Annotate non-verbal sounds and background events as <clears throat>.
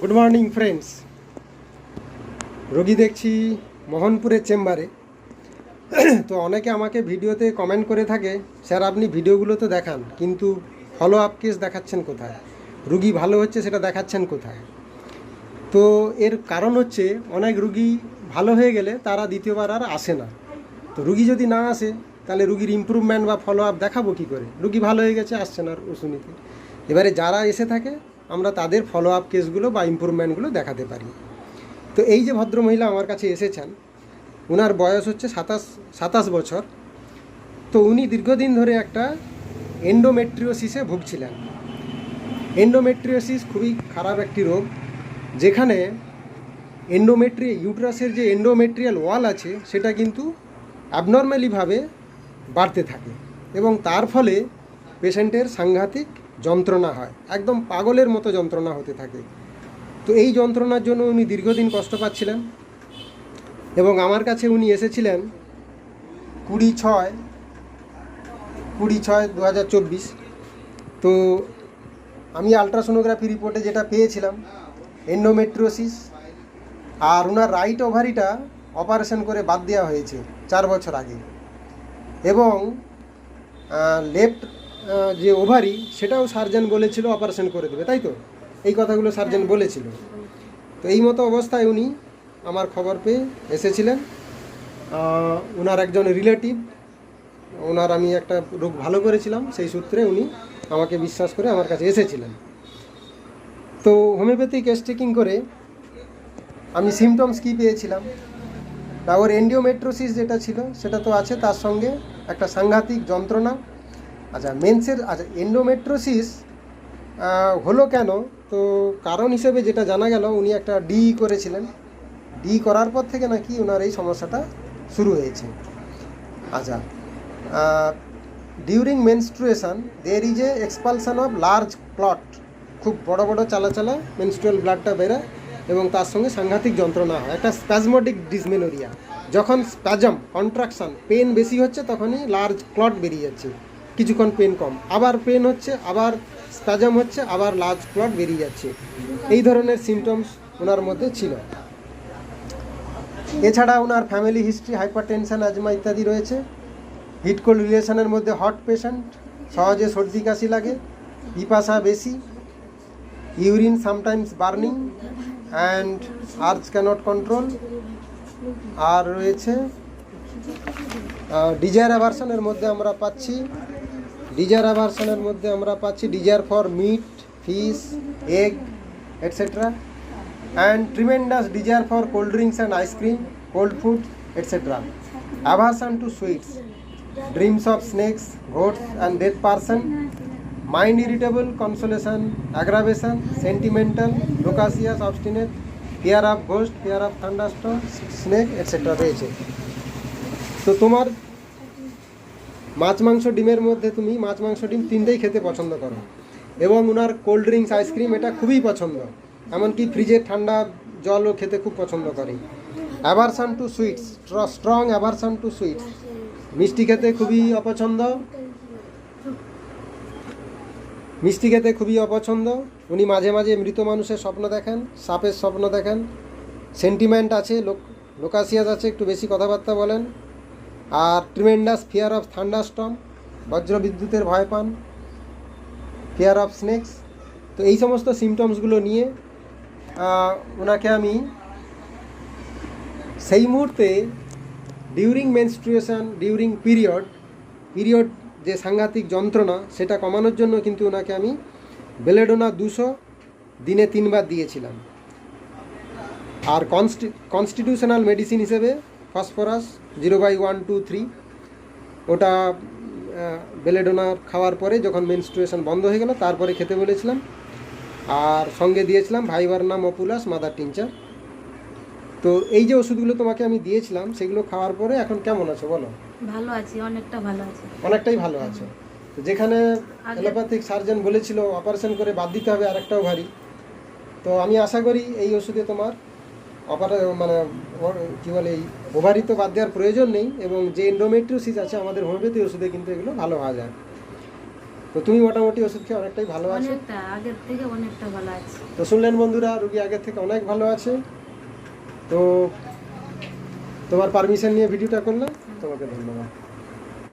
Good morning friends রোগী দেখছি মোহনপুরের চেম্বারে। <clears throat> তো অনেকে আমাকে ভিডিওতে কমেন্ট করে থাকে, স্যার, আপনি ভিডিওগুলো তো দেখান, কিন্তু ফলো আপ কেস দেখাচ্ছেন কোথায়? রুগী ভালো হচ্ছে, সেটা দেখাচ্ছেন কোথায়? তো এর কারণ হচ্ছে, অনেক রুগী ভালো হয়ে গেলে তারা দ্বিতীয়বার আর আসে না। তো রুগী যদি না আসে, তাহলে রুগীর ইমপ্রুভমেন্ট বা ফলো আপ দেখাবো কী করে? রুগী ভালো হয়ে গেছে, আসছে না আর ওষুধ নিতে। এবারে যারা এসে থাকে আমরা তাদের ফলো আপ কেসগুলো বা ইমপ্রুভমেন্টগুলো দেখাতে পারি। তো এই যে ভদ্রমহিলা আমার কাছে এসেছেন ওনার বয়স হচ্ছে সাতাশ সাতাশ বছর। তো উনি দীর্ঘদিন ধরে একটা এন্ডোমেট্রিওসিসে ভুগছিলেন। এন্ডোমেট্রিওসিস খুবই খারাপ একটি রোগ, যেখানে এন্ডোমেট্রি ইউট্রাসের যে এন্ডোমেট্রিয়াল ওয়াল আছে, সেটা কিন্তু অ্যাবনর্মালিভাবে বাড়তে থাকে এবং তার ফলে পেশেন্টের সাংঘাতিক যন্ত্রণা হয়। একদম পাগলের মতো যন্ত্রণা হতে থাকে। তো এই যন্ত্রণার জন্য উনি দীর্ঘদিন কষ্ট পাচ্ছিলেন এবং আমার কাছে উনি এসেছিলেন কুড়ি ছয় কুড়ি ছয় দু হাজার চব্বিশ। তো আমি আলট্রাসোনোগ্রাফি রিপোর্টে যেটা পেয়েছিলাম, এন্ডোমেট্রোসিস আর ওনার রাইট ওভারিটা অপারেশন করে বাদ দেওয়া হয়েছে চার বছর আগে। এবং লেফট যে ওভারি সেটাও সার্জন বলেছিল অপারেশন করে দেবে তাই তো? এই কথাগুলো সার্জন বলেছিল। তো এই মতো অবস্থায় উনি আমার খবর পেয়ে এসেছিলেন। ওনার একজন রিলেটিভ ওনার আমি একটা রোগ ভালো করেছিলাম সেই সূত্রে উনি আমাকে বিশ্বাস করে আমার কাছে এসেছিলেন। তো হোমিওপ্যাথিক টেকিং করে আমি সিমটমস কী পেয়েছিলাম? তা ওর এন্ডিওমেট্রোসিস যেটা ছিল সেটা তো আছে তার সঙ্গে একটা সাংঘাতিক যন্ত্রণা আচ্ছা মেন্সের আচ্ছা এন্ডোমেট্রোসিস হলো কেন? তো কারণ হিসেবে যেটা জানা গেল, উনি একটা ডি করেছিলেন। ডি করার পর থেকে নাকি ওনার এই সমস্যাটা শুরু হয়েছে। আচ্ছা during menstruation there is a expulsion of large clot খুব বড় বড় চালা চালা মেনস্ট্রুয়াল ব্লাডটা বেরোয় এবং তার সঙ্গে সাংঘাতিক যন্ত্রণা হয়। একটা স্প্যাজমোডিক ডিসমেনোরিয়া যখন স্প্যাজম কন্ট্রাকশন পেন বেশি হচ্ছে, তখনই লার্জ ক্লট বেরিয়ে যাচ্ছে। কিছুক্ষণ পেন কম। আবার পেন হচ্ছে, আবার স্প্যাজম হচ্ছে, আবার লার্জ ক্লট বেরিয়ে যাচ্ছে। এই ধরনের সিমটমস ওনার মধ্যে ছিল। এছাড়া ওনার family history hypertension asthma ইত্যাদি রয়েছে। হিট কোল্ড রিলেশনের মধ্যে হট পেশেন্ট সহজে সর্দি কাশি লাগে, পিপাসা বেশি urine sometimes burning and urge can't control আর রয়েছে ডিজায়ার অ্যাভার্সনের মধ্যে আমরা পাচ্ছি। ডিজায়ার অ্যাভার্সনের মধ্যে আমরা পাচ্ছি desire for meat fish egg etcetera and tremendous desire for cold drinks and ice cream cold food etcetera aversion to sweets dreams of snakes, goats, and dead person, mind irritable, consolation, aggravation, sentimental, loquacious, obstinate, fear of ghost, fear of thunderstorm, snake, etc. রয়েছে তো তোমার মাছ, মাংস, ডিমের মধ্যে তুমি মাছ, মাংস, ডিম তিনটেই খেতে পছন্দ করো। এবং ওনার কোল্ড ড্রিঙ্কস আইসক্রিম এটা খুবই পছন্দ। এমনকি ফ্রিজের ঠান্ডা জলও খেতে খুব পছন্দ করে। Aversion to sweets strong aversion to sweets মিষ্টি খেতে খুবই অপছন্দ। মিষ্টি খেতে খুবই অপছন্দ। উনি মাঝে মাঝে মৃত মানুষের স্বপ্ন দেখেন, সাপের স্বপ্ন দেখেন। সেন্টিমেন্ট আছে, লোক, লোকাসিয়াস আছে, একটু বেশি কথাবার্তা বলেন। আর ট্রিমেন্ডাস ফিয়ার অফ থান্ডারস্টম বজ্র বিদ্যুতের ভয় পান ফিয়ার অফ স্নেক্স তো এই সমস্ত সিমটমসগুলো নিয়ে ওনাকে আমি সেই মুহূর্তে during menstruation during period period যে সাংঘাতিক যন্ত্রণা, সেটা কমানোর জন্য কিন্তু ওনাকে আমি বেলেডোনা দুশো দিনে তিনবার দিয়েছিলাম। আর কনস্টি কনস্টিটিউশনাল মেডিসিন হিসেবে phosphorus zero by one two three. ওটা বেলেডোনা খাওয়ার পরে যখন মেনস্ট্রুয়েশন বন্ধ হয়ে গেল তারপরে খেতে বলেছিলাম। আর সঙ্গে দিয়েছিলাম ভাইবার নাম অপুলাস মাদার টিনচার তো এই যে ওষুধগুলো তোমাকে আমি দিয়েছিলাম সেগুলো খাওয়ার পরে এখন কেমন আছো বলো? ভালো আছি অনেকটা ভালো আছি। অনেকটাই ভালো আছো। তো যেখানে অ্যালোপ্যাথিক সার্জন বলেছিল অপারেশন করে বাদ দিতে হবে আরেকটাও ভারী। তো আমি আশা করি এই ওষুধে তোমার অপারে মানে কি বলে এই ওভারিত তো বাদ দেওয়ার প্রয়োজন নেই এবং যে এন্ডোমেট্রিওসিস আছে আমাদের হোমিওপ্যাথি ওষুধে কিন্তু এগুলো ভালো হওয়া যায়। তো তুমি মোটামুটি ওষুধ খেয়ে অনেকটাই ভালো আছো? আগের থেকে অনেকটা ভালো আছে। তো শুনলেন বন্ধুরা রুগী আগের থেকে অনেক ভালো আছে। তো তোমার পারমিশন নিয়ে ভিডিওটা করলাম। তোমাকে ধন্যবাদ।